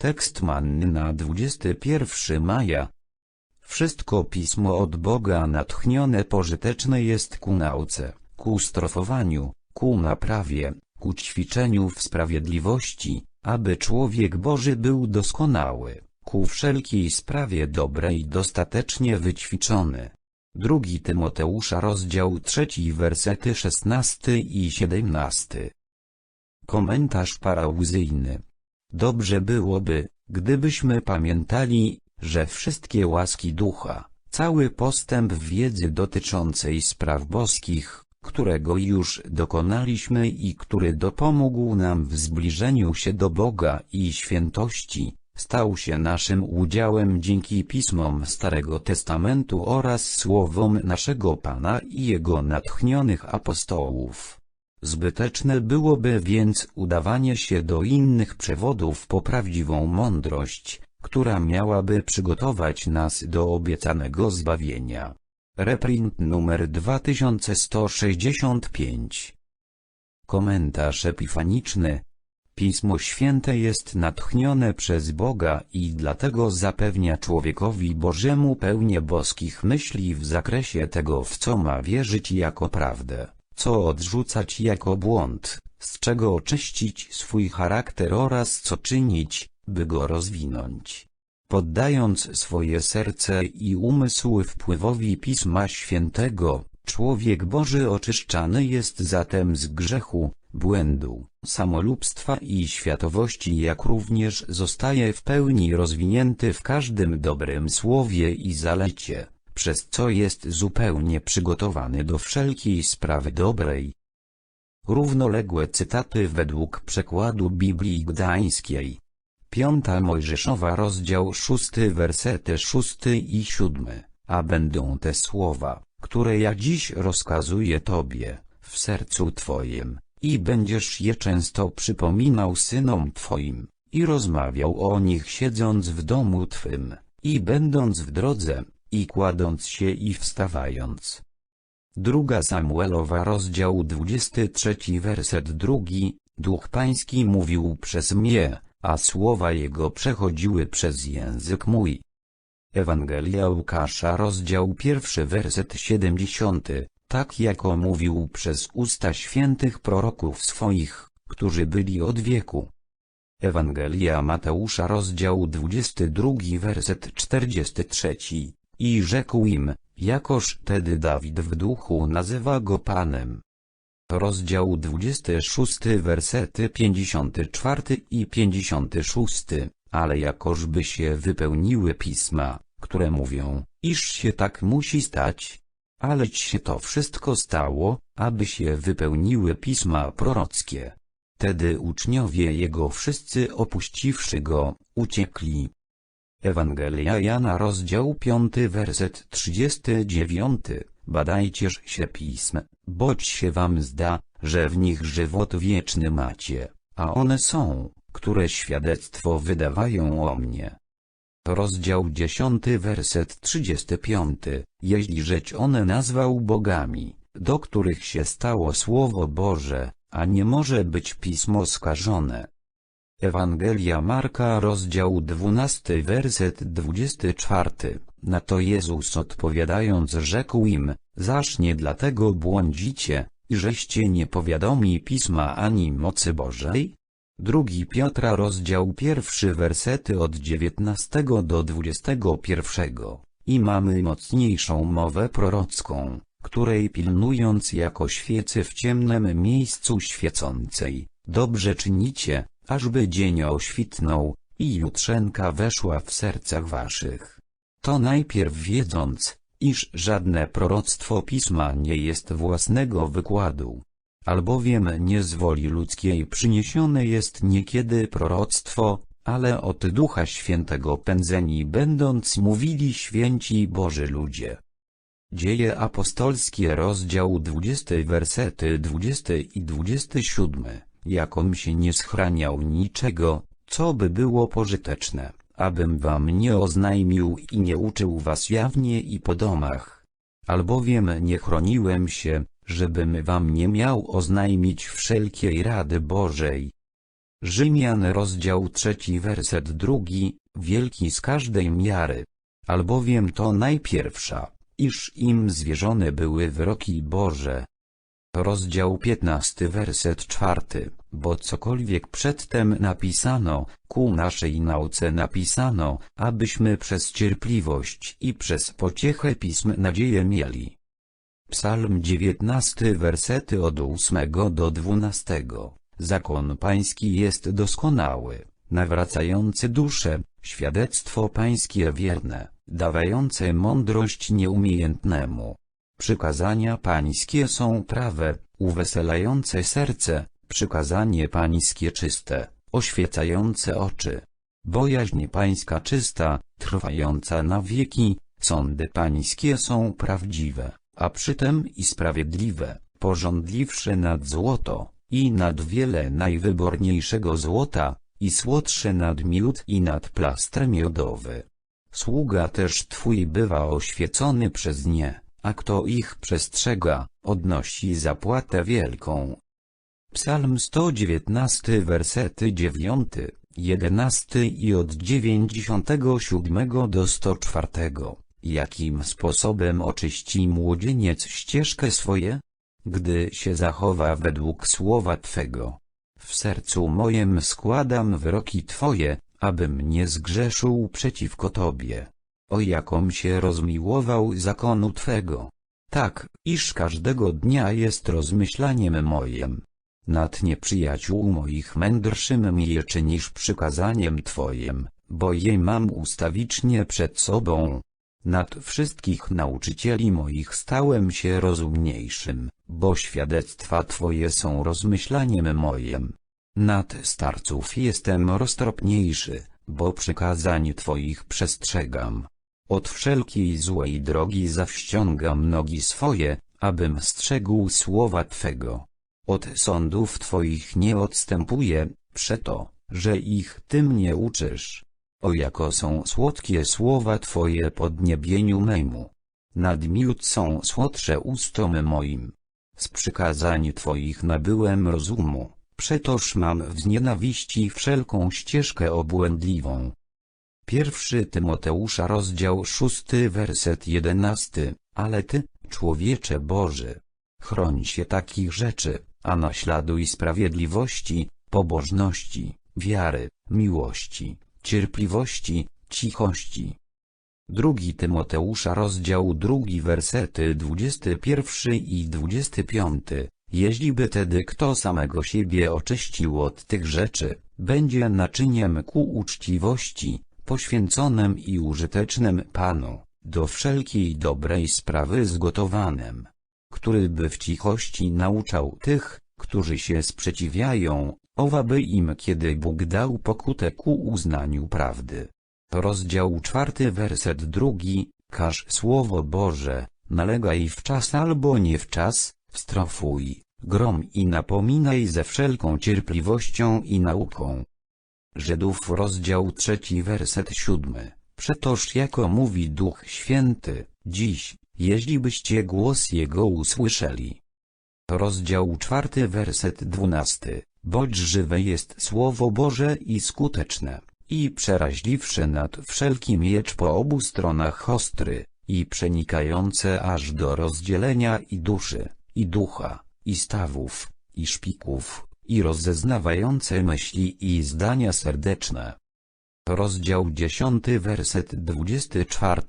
Tekst manny na 21 maja. Wszystko pismo od Boga natchnione pożyteczne jest ku nauce, ku strofowaniu, ku naprawie, ku ćwiczeniu w sprawiedliwości, aby człowiek Boży był doskonały, ku wszelkiej sprawie dobrej dostatecznie wyćwiczony. Drugi Tymoteusza rozdział trzeci wersety 16 i 17. Komentarz parauzyjny. Dobrze byłoby, gdybyśmy pamiętali, że wszystkie łaski ducha, cały postęp w wiedzy dotyczącej spraw boskich, którego już dokonaliśmy i który dopomógł nam w zbliżeniu się do Boga i świętości, stał się naszym udziałem dzięki pismom Starego Testamentu oraz słowom naszego Pana i Jego natchnionych apostołów. Zbyteczne byłoby więc udawanie się do innych przewodów po prawdziwą mądrość, która miałaby przygotować nas do obiecanego zbawienia. Reprint numer 2165 Komentarz epifaniczny. Pismo Święte jest natchnione przez Boga i dlatego zapewnia człowiekowi Bożemu pełnię boskich myśli w zakresie tego w co ma wierzyć jako prawdę co odrzucać jako błąd, z czego oczyścić swój charakter oraz co czynić, by go rozwinąć. Poddając swoje serce i umysł wpływowi Pisma Świętego, człowiek Boży oczyszczany jest zatem z grzechu, błędu, samolubstwa i światowości jak również zostaje w pełni rozwinięty w każdym dobrym słowie i zalecie przez co jest zupełnie przygotowany do wszelkiej sprawy dobrej. Równoległe cytaty według przekładu Biblii Gdańskiej. Piąta Mojżeszowa rozdział szósty wersety szósty i siódmy, a będą te słowa, które ja dziś rozkazuję Tobie, w sercu Twoim, i będziesz je często przypominał synom Twoim, i rozmawiał o nich siedząc w domu Twym, i będąc w drodze, i kładąc się i wstawając. Druga Samuelowa rozdział 23 werset drugi, Duch Pański mówił przez mnie, a słowa Jego przechodziły przez język mój. Ewangelia Łukasza rozdział pierwszy werset 70, tak jako mówił przez usta świętych proroków swoich, którzy byli od wieku. Ewangelia Mateusza rozdział 22 werset 43, i rzekł im, jakoż tedy Dawid w duchu nazywa go Panem. Rozdział 26 wersety 54 i 56, ale jakożby się wypełniły pisma, które mówią, iż się tak musi stać, aleć się to wszystko stało, aby się wypełniły pisma prorockie. Tedy uczniowie jego wszyscy opuściwszy go, uciekli, Ewangelia Jana rozdział 5 werset 39 Badajcież się pism, boć się wam zda, że w nich żywot wieczny macie, a one są, które świadectwo wydawają o mnie. Rozdział 10 werset 35 Jeśli rzecz one nazwał bogami, do których się stało Słowo Boże, a nie może być pismo skażone, Ewangelia Marka rozdział 12 werset 24 Na to Jezus odpowiadając rzekł im, zaż nie dlatego błądzicie, żeście nie powiadomi Pisma ani mocy Bożej? Drugi Piotra rozdział pierwszy wersety od 19 do 21 I mamy mocniejszą mowę prorocką, której pilnując jako świecy w ciemnym miejscu świecącej, dobrze czynicie, ażby dzień oświtnął, i jutrzenka weszła w sercach waszych. To najpierw wiedząc, iż żadne proroctwo Pisma nie jest własnego wykładu. Albowiem nie z woli ludzkiej przyniesione jest niekiedy proroctwo, ale od Ducha Świętego pędzeni będąc mówili święci Boży ludzie. Dzieje apostolskie rozdział 20 wersety 20 i 27 jakom się nie schraniał niczego, co by było pożyteczne, abym wam nie oznajmił i nie uczył was jawnie i po domach. Albowiem nie chroniłem się, żebym wam nie miał oznajmić wszelkiej rady Bożej. Rzymian rozdział trzeci werset drugi, wielki z każdej miary. Albowiem to najpierwsza, iż im zwierzone były wyroki Boże. Rozdział 15 werset czwarty, bo cokolwiek przedtem napisano, ku naszej nauce napisano, abyśmy przez cierpliwość i przez pociechę pism nadzieję mieli. Psalm 19 wersety od 8 do 12. Zakon pański jest doskonały, nawracający duszę, świadectwo pańskie wierne, dawające mądrość nieumiejętnemu. Przykazania pańskie są prawe, uweselające serce, przykazanie pańskie czyste, oświecające oczy. Bojaźń pańska czysta, trwająca na wieki, sądy pańskie są prawdziwe, a przytem i sprawiedliwe, porządliwsze nad złoto, i nad wiele najwyborniejszego złota, i słodsze nad miód i nad plaster miodowy. Sługa też Twój bywa oświecony przez nie, a kto ich przestrzega, odnosi zapłatę wielką. Psalm 119 wersety 9, 11 i od 97 do 104. Jakim sposobem oczyści młodzieniec ścieżkę swoje? Gdy się zachowa według słowa Twego. W sercu mojem składam wyroki Twoje, abym nie zgrzeszył przeciwko Tobie. O jakom się rozmiłował zakonu Twego. Tak, iż każdego dnia jest rozmyślaniem mojem. Nad nieprzyjaciół moich mędrszym milczy niż przykazaniem Twojem, bo je mam ustawicznie przed sobą. Nad wszystkich nauczycieli moich stałem się rozumniejszym, bo świadectwa Twoje są rozmyślaniem mojem. Nad starców jestem roztropniejszy, bo przykazań Twoich przestrzegam. Od wszelkiej złej drogi zawściągam nogi swoje, abym strzegł słowa Twego. Od sądów Twoich nie odstępuję, przeto, że ich Ty mnie uczysz. O jako są słodkie słowa Twoje podniebieniu memu. Nad miód są słodsze ustom moim. Z przykazań Twoich nabyłem rozumu, przetoż mam w nienawiści wszelką ścieżkę obłędliwą. Pierwszy Tymoteusza rozdział szósty werset jedenasty, ale Ty, człowiecze Boży, chroń się takich rzeczy, a naśladuj sprawiedliwości, pobożności, wiary, miłości, cierpliwości, cichości. Drugi Tymoteusza rozdział drugi wersety 21 i 25. Jeźliby tedy kto samego siebie oczyścił od tych rzeczy, będzie naczyniem ku uczciwości, poświęconym i użytecznym Panu, do wszelkiej dobrej sprawy zgotowanym, który by w cichości nauczał tych, którzy się sprzeciwiają, owaby im kiedy Bóg dał pokutę ku uznaniu prawdy. Rozdział czwarty werset drugi, każ słowo Boże, nalegaj w czas albo nie w czas, strofuj, grom i napominaj ze wszelką cierpliwością i nauką. Żydów rozdział trzeci werset siódmy, przetoż jako mówi Duch Święty, dziś, jeśli byście głos Jego usłyszeli. Rozdział czwarty werset dwunasty, bądź żywe jest Słowo Boże i skuteczne, i przeraźliwsze nad wszelki miecz po obu stronach ostry, i przenikające aż do rozdzielenia i duszy, i ducha, i stawów, i szpików, i rozeznawające myśli i zdania serdeczne. Rozdział 10 werset 24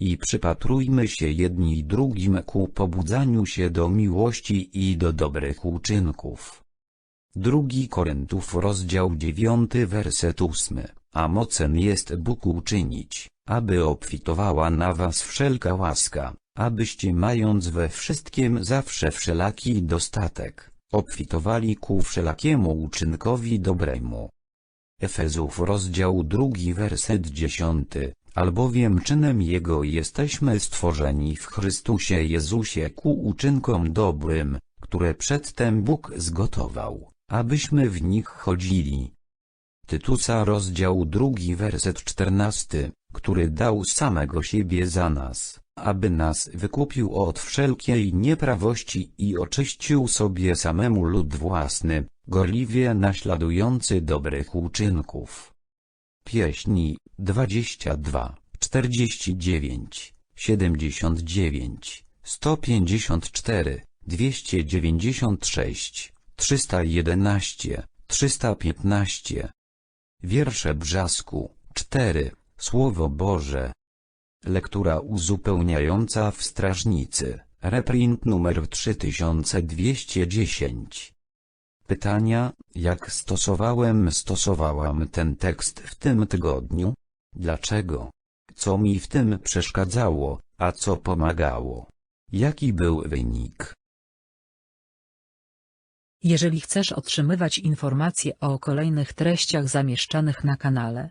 I przypatrujmy się jedni drugim ku pobudzaniu się do miłości i do dobrych uczynków. Drugi Koryntów rozdział 9 werset 8 A mocen jest Bóg uczynić, aby obfitowała na was wszelka łaska, abyście mając we wszystkim zawsze wszelaki dostatek, obfitowali ku wszelakiemu uczynkowi dobremu. Efezów rozdział drugi werset dziesiąty, albowiem czynem Jego jesteśmy stworzeni w Chrystusie Jezusie ku uczynkom dobrym, które przedtem Bóg zgotował, abyśmy w nich chodzili. Tytusa rozdział drugi werset czternasty, który dał samego siebie za nas, aby nas wykupił od wszelkiej nieprawości i oczyścił sobie samemu lud własny, gorliwie naśladujący dobrych uczynków. Pieśni 22, 49, 79, 154, 296, 311, 315. Wiersze Brzasku 4. Słowo Boże. Lektura uzupełniająca w Strażnicy. Reprint numer 3210. Pytania, jak stosowałem stosowałam ten tekst w tym tygodniu? Dlaczego? Co mi w tym przeszkadzało, a co pomagało? Jaki był wynik? Jeżeli chcesz otrzymywać informacje o kolejnych treściach zamieszczanych na kanale,